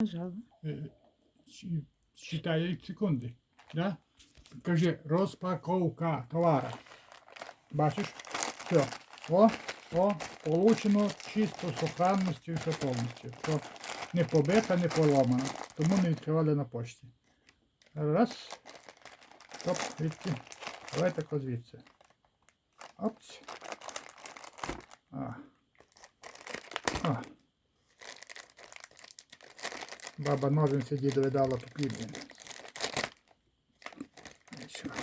Нажала. Е, Считаю секунди. Да? Кажи, розпаковка товара. Бачиш? Все. О, о, получено чисто сохранністю і все повністю. То не побита, не поломана. Тому не відкривали на пошті. Раз. Стоп, звідки? Давай так звідси. Опс. А. А. Баба ножниці дідові дала по хлібі. Нічого.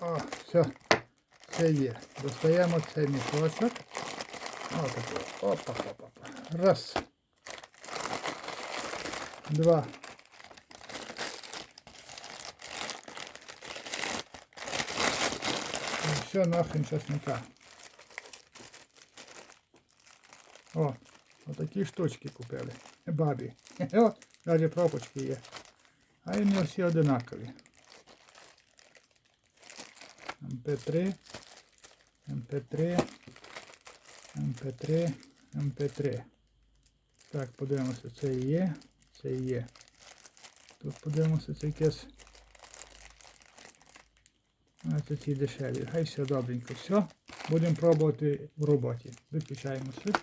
О, все. Це є. Достаємо цей мішочок. Отако. Опа, опа, опа. Раз. Два. І все нахрен чесника. О, отакі штучки купили. Бабі. О, навіть пропочки є. А не всі одинакові. МП3, МП3, МП3, МП3. Так, подивимося, це і є, це і є. Тут подивимося, це якесь. А це ці дешеві. Хай все добренько. Все. Будемо пробувати в роботі. Виключаємо світ.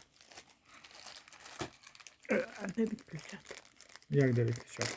А де відключати? Як де відключати?